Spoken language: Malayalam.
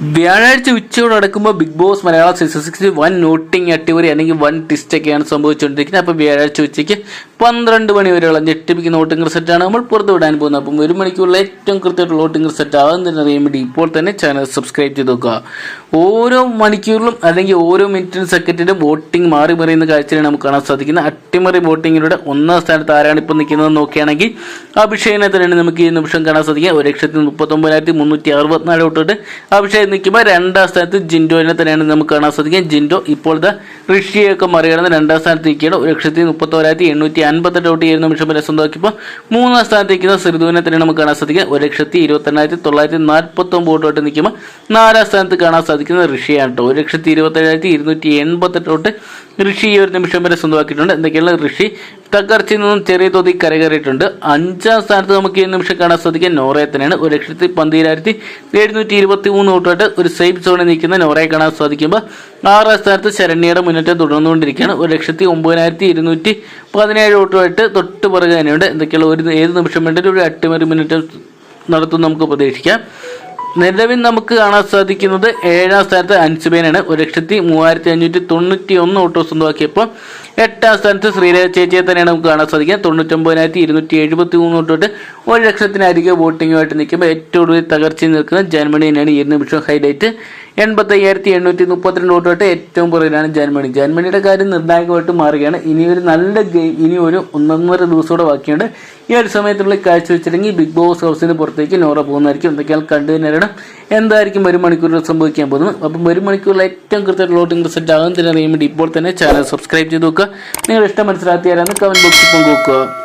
വ്യാഴാഴ്ച ഉച്ചയോട് അടുക്കുമ്പോൾ big boss Malayalam season six വൻ നോട്ടിങ് അട്ടിമറി അല്ലെങ്കിൽ വൻ ടിസ്റ്റ് ഒക്കെയാണ് സംഭവിച്ചുകൊണ്ടിരിക്കുന്നത്. അപ്പോൾ വ്യാഴാഴ്ച ഉച്ചയ്ക്ക് പന്ത്രണ്ട് മണി വരെയുള്ള ഞെട്ടിപ്പിക്കുന്ന വോട്ടിംഗ് റിസൾട്ടാണ് നമ്മൾ പുറത്തു വിടാൻ പോകുന്നത്. അപ്പം ഒരു മണിക്കുള്ള ഏറ്റവും കൃത്യമായിട്ടുള്ള വോട്ടിംഗ് റിസൾട്ട് ആകുന്നതിന് അറിയാൻ വേണ്ടി ഇപ്പോൾ തന്നെ ചാനൽ സബ്സ്ക്രൈബ് ചെയ്ത് നോക്കുക. ഓരോ മണിക്കൂറിലും അല്ലെങ്കിൽ ഓരോ മിനിറ്റിനും സെക്കൻഡിലും വോട്ടിംഗ് മാറി മറിയുന്ന കാഴ്ചയാണ് നമുക്ക് കാണാൻ സാധിക്കുന്നത്. അട്ടിമറി വോട്ടിങ്ങിലൂടെ ഒന്നാം സ്ഥാനത്ത് ആരാണ് ഇപ്പോൾ നിൽക്കുന്നത് നോക്കുകയാണെങ്കിൽ അഭിഷേകിനെ തന്നെയാണ് നമുക്ക് ഈ നിമിഷം കാണാൻ സാധിക്കുക. ഒരു ലക്ഷത്തി മുപ്പത്തൊമ്പതിനായിരത്തി മുന്നൂറ്റി അറുപത്തിനാല് വോട്ടിട്ട് അഭിഷേക് നിൽക്കുമ്പോൾ രണ്ടാം സ്ഥാനത്ത് ജിൻഡോനെ തന്നെയാണ് നമുക്ക് കാണാൻ സാധിക്കുക. ജിൻഡോ ഇപ്പോഴത്തെ ഋഷിയൊക്കെ മറികടന്ന് രണ്ടാം സ്ഥാനത്ത് നിൽക്കുകയാണ്. ഒരു ലക്ഷത്തി മുപ്പത്തോരായിരത്തി എണ്ണൂറ്റി അൻപത്തെട്ട് ഔട്ട് ചെയ്യുന്ന നിമിഷം വരെ സ്വന്തമാക്കിയപ്പോൾ മൂന്നാം സ്ഥാനത്ത് നിൽക്കുന്ന സിറിദുവിനെ തന്നെ നമുക്ക് കാണാൻ സാധിക്കുക. ഒരു ലക്ഷത്തി ഇരുപത്തെണ്ണായിരത്തി തൊള്ളായിരത്തി നാൽപ്പത്തൊമ്പത് ഔട്ടോട്ട് നിൽക്കുമ്പോൾ നാലാം സ്ഥാനത്ത് കാണാൻ സാധിക്കുന്നത് ഋഷിയാണ് കേട്ടോ. ഒരു ലക്ഷത്തി ഇരുപത്തേഴായിരത്തി ഇരുന്നൂറ്റി എൺപത്തെട്ട് വോട്ട് ഋഷി ഈ ഒരു നിമിഷം വരെ സ്വന്തമാക്കിയിട്ടുണ്ട്. എന്തൊക്കെയാണ് ഋഷി? തകർച്ചയിൽ നിന്നും ചെറിയ തോതിൽ കരകയറിയിട്ടുണ്ട്. അഞ്ചാം സ്ഥാനത്ത് നമുക്ക് ഈ നിമിഷം കാണാൻ സാധിക്കുക നോറയെ തന്നെയാണ്. ഒരു ലക്ഷത്തി പന്തിരായിരത്തി എഴുന്നൂറ്റി ഇരുപത്തി മൂന്ന് വോട്ടുമായിട്ട് ഒരു സേഫ് സോണിൽ നിൽക്കുന്ന നോറയെ കാണാൻ സാധിക്കുമ്പോൾ ആറാം സ്ഥാനത്ത് ശരണ്യയുടെ മുന്നേറ്റം തുടർന്നുകൊണ്ടിരിക്കുകയാണ്. ഒരു ലക്ഷത്തി ഒമ്പതിനായിരത്തി ഇരുന്നൂറ്റി പതിനേഴ് വോട്ടുമായിട്ട് തൊട്ട് പുറകെ തന്നെയുണ്ട്. എന്തൊക്കെയുള്ള ഒരു ഏത് നിമിഷം വേണ്ടി ഒരു അട്ടിമറി മുന്നേറ്റം നടത്തും നമുക്ക് പ്രതീക്ഷിക്കാം. നിലവിൽ നമുക്ക് കാണാൻ സാധിക്കുന്നത് ഏഴാം സ്ഥാനത്ത് അൻസുബേനാണ്. ഒരു ലക്ഷത്തി മൂവായിരത്തി അഞ്ഞൂറ്റി തൊണ്ണൂറ്റി ഒന്ന് ഓട്ടോ സ്വന്തമാക്കിയപ്പോൾ എട്ടാം സ്ഥാനത്ത് ശ്രീരേഖ ചേച്ചിയെ തന്നെയാണ് നമുക്ക് കാണാൻ സാധിക്കുക. തൊണ്ണൂറ്റൊമ്പതിനായിരത്തി ഇരുന്നൂറ്റി എഴുപത്തി മൂന്ന് തൊട്ടിട്ട് ഒരു ലക്ഷത്തിനധികം വോട്ടിങ്ങുമായിട്ട് നിൽക്കുമ്പോൾ ഏറ്റവും കൂടുതൽ തകർച്ചയിൽ നിൽക്കുന്ന ജർമ്മനി തന്നെയാണ് ഈ നിമിഷം ഹൈലൈറ്റ് എൺപത്തി അയ്യായിരത്തി എണ്ണൂറ്റി മുപ്പത്തിരണ്ട് വോട്ടോട്ട് ഏറ്റവും പുറകിലാണ് ജർമ്മനി. ജർമ്മനിയുടെ കാര്യം നിർണായകമായിട്ട് മാറുകയാണ്. ഇനി ഒരു നല്ല ഗെയിം ഇനി ഒരു ഒന്നൊന്നര ദിവസത്തോടെ ബാക്കിയുണ്ട്. ഈ ഒരു സമയത്തുള്ളിൽ കാഴ്ചവെച്ചില്ലെങ്കിൽ ബിഗ് ബോസ് ഹൗസിന് പുറത്തേക്ക് നോറ പോകുന്നതായിരിക്കും. എന്തൊക്കെയാൽ കണ്ടു നേരിടണം എന്തായിരിക്കും ഒരു മണിക്കൂറിൽ സംഭവിക്കാൻ പോകുന്നത്? അപ്പം ഒരു മണിക്കൂറിൽ ഏറ്റവും കൃത്യമായിട്ട് വോട്ടിംഗ് റിസൾട്ട് ആകുന്നതിന് അറിയാൻ വേണ്ടി ഇപ്പോൾ തന്നെ ചാനൽ സബ്സ്ക്രൈബ് ചെയ്ത് നോക്കുക. നിങ്ങളുടെ ഇഷ്ടം മനസ്സിലാക്കിയാലാണ് കമന്റ് ബോക്സിൽ പങ്കുവെക്കുക.